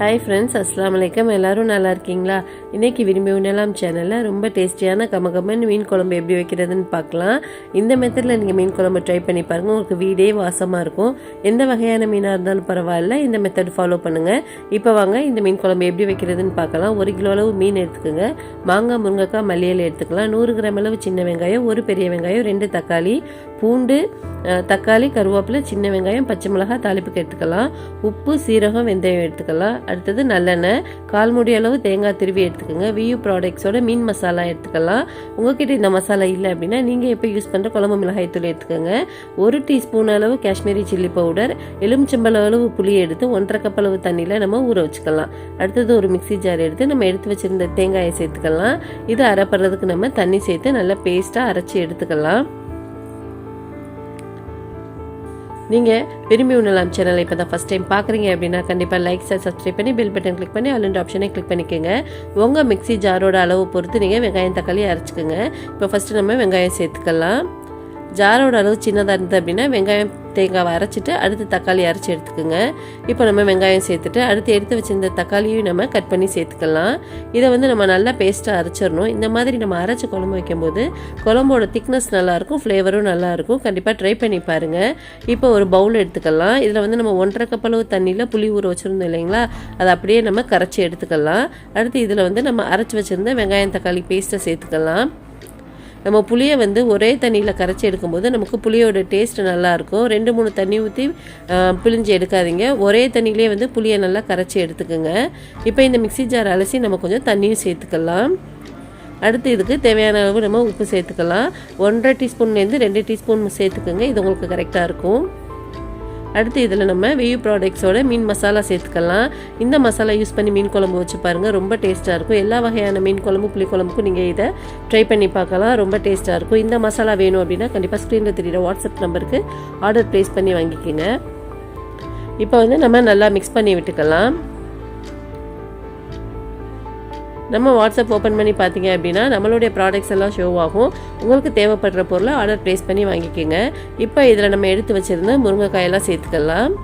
Hi friends அஸ்லாம் வலைக்கம் எல்லோரும் நல்லா இருக்கீங்களா? இன்னைக்கு விரும்பி உண்ணலாம் சேனலில் ரொம்ப டேஸ்டியான கமகமன் மீன் குழம்பு எப்படி வைக்கிறதுன்னு பார்க்கலாம். இந்த மெத்தடில் நீங்கள் மீன் குழம்பு ட்ரை பண்ணி பாருங்கள் உங்களுக்கு வீடே வாசமாக இருக்கும். எந்த வகையான மீனாக இருந்தாலும் பரவாயில்ல. இந்த மெத்தட் ஃபாலோ பண்ணுங்கள் இப்போ வாங்க இந்த மீன் குழம்பு எப்படி வைக்கிறதுன்னு பார்க்கலாம். ஒரு கிலோ அளவு மீன் எடுத்துக்கோங்க. மாங்காய் முருங்கைக்காய் மல்லியல் எடுத்துக்கலாம். நூறு கிராம் அளவு சின்ன வெங்காயம் ஒரு பெரிய வெங்காயம் ரெண்டு தக்காளி பூண்டு தக்காளி கருவேப்பிலை சின்ன வெங்காயம் பச்சை மிளகாய் தாளிப்புக்கு எடுத்துக்கலாம். உப்பு சீரகம் வெந்தயம் எடுத்துக்கலாம். அடுத்தது நல்லெண்ணெய் கால் முடி அளவு தேங்காய் திருவி எடுத்துக்கோங்க. வியூ ப்ராடக்ட்ஸோட மீன் மசாலா எடுத்துக்கலாம். உங்ககிட்ட இந்த மசாலா இல்லை அப்படின்னா நீங்கள் எப்போ யூஸ் பண்ணுற குழம்பு மிளகாய் தூள் எடுத்துக்கோங்க. ஒரு டீஸ்பூன் அளவு காஷ்மீரி சில்லி பவுடர் எலுமிச்சம்பழம் அளவு புளி எடுத்து ஒன்றரை கப் அளவு தண்ணியில் நம்ம ஊற வச்சுக்கலாம். அடுத்தது ஒரு மிக்ஸி ஜார் எடுத்து நம்ம எடுத்து வச்சுருந்த தேங்காயை சேர்த்துக்கலாம். இது அரைப்படுறதுக்கு நம்ம தண்ணி சேர்த்து நல்லா பேஸ்ட்டாக அரைச்சி எடுத்துக்கலாம். நீங்கள் விரும்பி உணலாம் சேனலை இப்போ தான் ஃபஸ்ட் டைம் பார்க்குறீங்க அப்படின்னா கண்டிப்பாக லைக் சப்ஸ்கிரைப் பண்ணி பெல் பட்டன் கிளிக் பண்ணி ஆல் ஆப்ஷனை கிளிக் பண்ணிக்கோங்க. உங்கள் மிக்ஸி ஜாரோட அளவு பொறுத்து நீங்கள் வெங்காயம் தக்காளி அரைச்சிக்கோங்க. இப்போ ஃபஸ்ட்டு நம்ம வெங்காயம் சேர்த்துக்கலாம். ஜாரோட அளவு சின்னதாக இருந்தது அப்படின்னா வெங்காயம் தேங்காவை அரைச்சிட்டு அடுத்து தக்காளி அரைச்சி எடுத்துக்கோங்க. இப்போ நம்ம வெங்காயம் சேர்த்துட்டு அடுத்து எடுத்து வச்சிருந்த தக்காளியும் நம்ம கட் பண்ணி சேர்த்துக்கலாம். இதை வந்து நம்ம நல்லா பேஸ்ட்டாக அரைச்சிடணும். இந்த மாதிரி நம்ம அரைச்சி குழம்பு வைக்கும்போது குழம்போட திக்னஸ் நல்லாயிருக்கும் ஃப்ளேவரும் நல்லாயிருக்கும். கண்டிப்பாக ட்ரை பண்ணி பாருங்கள் இப்போ ஒரு பவுல் எடுத்துக்கலாம். இதில் வந்து நம்ம ஒன்றரை கப் அளவு தண்ணியில் புளி ஊற வச்சுருந்தோம் இல்லைங்களா? அதை அப்படியே நம்ம கரைச்சி எடுத்துக்கலாம். அடுத்து இதில் வந்து நம்ம அரைச்சி வச்சுருந்த வெங்காயம் தக்காளி பேஸ்ட்டை சேர்த்துக்கலாம். நம்ம புளியை வந்து ஒரே தண்ணியில் கரைச்சி எடுக்கும்போது நமக்கு புளியோட டேஸ்ட் நல்லாயிருக்கும். ரெண்டு மூணு தண்ணி ஊற்றி பிழிஞ்சு எடுக்காதீங்க. ஒரே தண்ணியிலே வந்து புளியை நல்லா கரைச்சி எடுத்துக்கோங்க. இப்போ இந்த மிக்ஸி ஜார் அலசி நம்ம கொஞ்சம் தண்ணியும் சேர்த்துக்கலாம். அடுத்து இதுக்கு தேவையான அளவு நம்ம உப்பு சேர்த்துக்கலாம். ஒன்றரை டீஸ்பூன்லேருந்து ரெண்டு டீஸ்பூன் சேர்த்துக்கோங்க. இது உங்களுக்கு கரெக்டாக இருக்கும். அடுத்து இதில் நம்ம வியூ ப்ராடக்ட்ஸோட மீன் மசாலா சேர்த்துக்கலாம். இந்த மசாலா யூஸ் பண்ணி மீன் குழம்பு வச்சு பாருங்கள் ரொம்ப டேஸ்ட்டாக இருக்கும். எல்லா வகையான மீன் குழம்பு புளி குழம்புக்கும் நீங்கள் இதை ட்ரை பண்ணி பார்க்கலாம். ரொம்ப டேஸ்ட்டாக இருக்கும். இந்த மசாலா வேணும் அப்படின்னா கண்டிப்பாக ஸ்க்ரீனில் தெரியுற வாட்ஸ்அப் நம்பருக்கு ஆர்டர் ப்ளேஸ் பண்ணி வாங்கிக்கோங்க. இப்போ வந்து நம்ம நல்லா மிக்ஸ் பண்ணி விட்டுக்கலாம். நம்ம வாட்ஸ்அப் ஓப்பன் பண்ணி பார்த்தீங்க அப்படின்னா நம்மளுடைய ப்ராடக்ட்ஸ் எல்லாம் ஷோ ஆகும். உங்களுக்கு தேவைப்படுற பொருளை ஆர்டர் ப்ளேஸ் பண்ணி வாங்கிக்கோங்க. இப்போ இதில் நம்ம எடுத்து வச்சுருந்த முருங்கைக்காயெல்லாம் சேர்த்துக்கலாம்.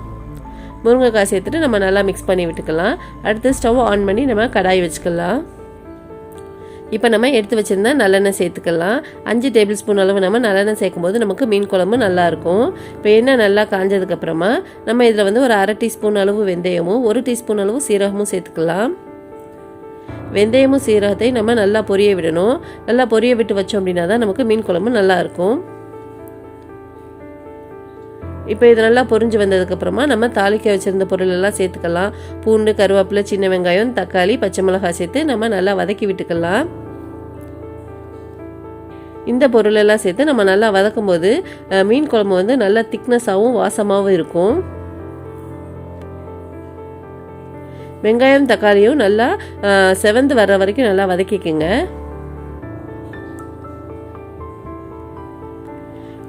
முருங்கைக்காய் சேர்த்துட்டு நம்ம நல்லா மிக்ஸ் பண்ணி விட்டுக்கலாம். அடுத்து ஸ்டவ் ஆன் பண்ணி நம்ம கடாய் வச்சுக்கலாம். இப்போ நம்ம எடுத்து வச்சுருந்தா நல்லெண்ணெய் சேர்த்துக்கலாம். அஞ்சு டேபிள் ஸ்பூன் அளவு நம்ம நல்லெண்ணெய் சேர்க்கும் போது நமக்கு மீன் குழம்பு நல்லாயிருக்கும் இப்போ எண்ணெய் நல்லா காஞ்சதுக்கப்புறமா நம்ம இதில் வந்து ஒரு அரை டீஸ்பூன் அளவு வெந்தயமும் ஒரு டீஸ்பூன் அளவு சீரகமும் சேர்த்துக்கலாம். வெந்தயமும் சீரகத்தை நம்ம நல்லா பொரிய விடணும். நல்லா பொரிய விட்டு வச்சோம் அப்படின்னா தான் நமக்கு மீன் குழம்பு நல்லா இருக்கும். இப்போ இது நல்லா பொரிஞ்சு வந்ததுக்கப்புறமா நம்ம தாளிக்க வச்சுருந்த பொருள் எல்லாம் சேர்த்துக்கலாம். பூண்டு கருவேப்பிலை சின்ன வெங்காயம் தக்காளி பச்சை மிளகாய் சேர்த்து நம்ம நல்லா வதக்கி விட்டுக்கலாம். இந்த பொருளெல்லாம் சேர்த்து நம்ம நல்லா வதக்கும் போது மீன் குழம்பு வந்து நல்லா திக்னஸாகவும் வாசமாகவும் இருக்கும். வெங்காயம் தக்காளியும் நல்லா செவந்து வர்ற வரைக்கும் நல்லா வதக்கிக்கோங்க.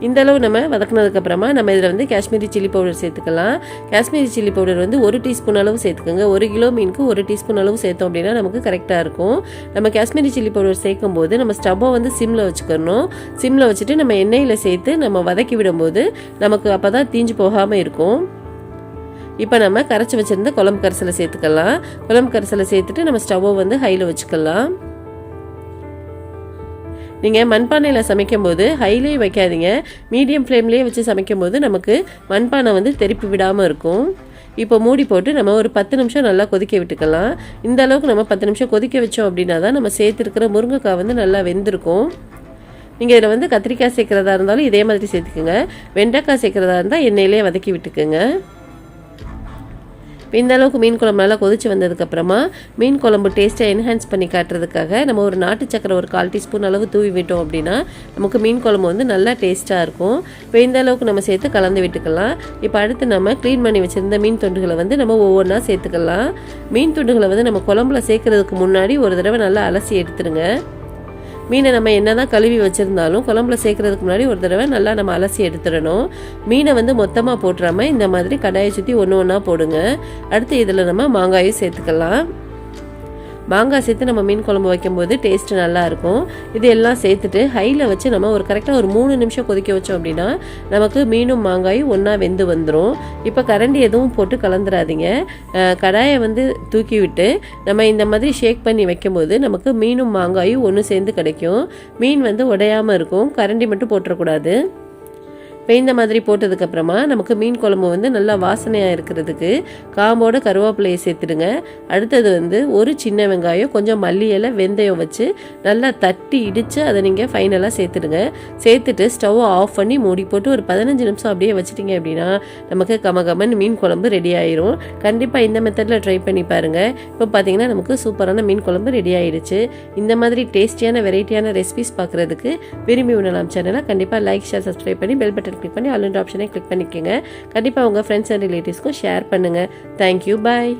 இந்த அளவு நம்ம வதக்குனதுக்கு அப்புறமா நம்ம இதில் வந்து காஷ்மீரி சில்லி பவுடர் சேர்த்துக்கலாம். காஷ்மீரி சில்லி பவுடர் வந்து ஒரு டீஸ்பூன் அளவு சேர்த்துக்கோங்க. ஒரு கிலோ மீனுக்கு ஒரு டீஸ்பூன் அளவு சேர்த்தோம் அப்படின்னா நமக்கு கரெக்டாக இருக்கும். நம்ம காஷ்மீரி சில்லி பவுடர் சேர்க்கும் போது நம்ம ஸ்டவ்வை வந்து சிம்மில் வச்சுக்கணும். சிம்மில் வச்சுட்டு நம்ம எண்ணெயில் சேர்த்து நம்ம வதக்கி விடும்போது நமக்கு அப்போ தான் தீஞ்சு போகாமல் இருக்கும். இப்போ நம்ம கரைச்சி வச்சுருந்த குழம்பு கரைசலை சேர்த்துக்கலாம். குழம்பு கரைசலை சேர்த்துட்டு நம்ம ஸ்டவ்வை வந்து ஹையில் வச்சுக்கலாம். நீங்கள் மண்பானையில் சமைக்கும்போது ஹைலேயும் வைக்காதீங்க. மீடியம் ஃப்ளேம்லேயே வச்சு சமைக்கும்போது நமக்கு மண்பானை வந்து திருப்பி விடாமல் இருக்கும். இப்போ மூடி போட்டு நம்ம ஒரு பத்து நிமிஷம் நல்லா கொதிக்க விட்டுக்கலாம். இந்த அளவுக்கு நம்ம பத்து நிமிஷம் கொதிக்க வச்சோம் அப்படின்னா தான் நம்ம சேர்த்துருக்கிற முருங்கைக்காய் வந்து நல்லா வெந்திருக்கும். நீங்கள் இதில் வந்து கத்திரிக்காய் சேர்க்குறதா இருந்தாலும் இதே மாதிரி சேர்த்துக்குங்க. வெண்டைக்காய் சேர்க்குறதா இருந்தால் எண்ணெயிலே வதக்கி விட்டுக்குங்க. இந்த அளவுக்கு மீன் குழம்பு நல்லா கொதிச்சு வந்ததுக்கப்புறமா மீன் குழம்பு டேஸ்ட்டை என்ஹான்ஸ் பண்ணி காட்டுறதுக்காக நம்ம ஒரு நாட்டு சக்கரை ஒரு கால் டீஸ்பூன் அளவு தூவி விட்டோம் அப்படின்னா நமக்கு மீன் குழம்பு வந்து நல்லா டேஸ்ட்டாக இருக்கும். இப்போ இந்த அளவுக்கு நம்ம சேர்த்து கலந்து விட்டுக்கலாம். இப்போ அடுத்து நம்ம க்ளீன் பண்ணி வச்சுருந்த மீன் துண்டுகளை வந்து நம்ம ஒவ்வொன்றா சேர்த்துக்கலாம். மீன் துண்டுகளை வந்து நம்ம குழம்புல சேர்க்குறதுக்கு முன்னாடி ஒரு தடவை நல்லா அலசி எடுத்துருங்க. மீனை நம்ம என்ன தான் கழுவி வச்சுருந்தாலும் குழம்புல சேர்க்கறதுக்கு முன்னாடி ஒரு தடவை நல்லா நம்ம அலசி எடுத்துடணும். மீனை வந்து மொத்தமாக போட்டுறாமல் இந்த மாதிரி கடாயை சுற்றி ஒன்று ஒன்றா போடுங்க. அடுத்து இதில் நம்ம மாங்காயும் சேர்த்துக்கலாம். மாங்காய் சேர்த்து நம்ம மீன் குழம்பு வைக்கும்போது டேஸ்ட் நல்லாயிருக்கும். இது எல்லாம் சேர்த்துட்டு ஹையில் வச்சு நம்ம ஒரு கரெக்டாக ஒரு மூணு நிமிஷம் கொதிக்க வச்சோம் அப்படின்னா நமக்கு மீனும் மாங்காயும் ஒன்றா வெந்து வந்துடும் இப்போ கரண்டி எதுவும் போட்டு கலந்துராதீங்க கடாயை வந்து தூக்கி விட்டு நம்ம இந்த மாதிரி ஷேக் பண்ணி வைக்கும்போது நமக்கு மீனும் மாங்காயும் ஒன்று சேர்ந்து கிடைக்கும். மீன் வந்து உடையாமல் இருக்கும். கரண்டி மட்டும் போட்டுறக்கூடாது. இந்த மாதிரி போட்டதுக்கப்புறமா நமக்கு மீன் குழம்பு வந்து நல்லா வாசனையாக இருக்கிறதுக்கு காம்போட கருவேப்பிலையை சேர்த்துடுங்க. அடுத்தது வந்து ஒரு சின்ன வெங்காயம் கொஞ்சம் மல்லி இலை வெந்தயம் வச்சு நல்லா தட்டி இடித்து அதை நீங்கள் ஃபைனலாக சேர்த்துடுங்க. சேர்த்துட்டு ஸ்டவ்வை ஆஃப் பண்ணி மூடி போட்டு ஒரு பதினஞ்சு நிமிஷம் அப்படியே வச்சுட்டிங்க அப்படின்னா நமக்கு கமகமன் மீன் குழம்பு ரெடி ஆயிரும். கண்டிப்பாக இந்த மெத்தடில் ட்ரை பண்ணி பாருங்கள் இப்போ பார்த்தீங்கன்னா நமக்கு சூப்பரான மீன் குழம்பு ரெடி ஆயிடுச்சு. இந்த மாதிரி டேஸ்டியான வெரைட்டியான ரெசிபிஸ் பார்க்குறதுக்கு விரும்பி உணலாம் சேனலை கண்டிப்பாக லைக் ஷேர் சப்ஸ்கிரைப் பண்ணி பெல் பட்டன் கிளிக் பண்ணி ஆல் ஆப்ஷனை கிளிக் பண்ணிக்கோங்க. கண்டிப்பாக உங்கள் ஃப்ரெண்ட்ஸ் அண்ட் ரிலேட்டிவ்ஸ்க்கும் ஷேர் பண்ணுங்கள் தேங்க்யூ பாய்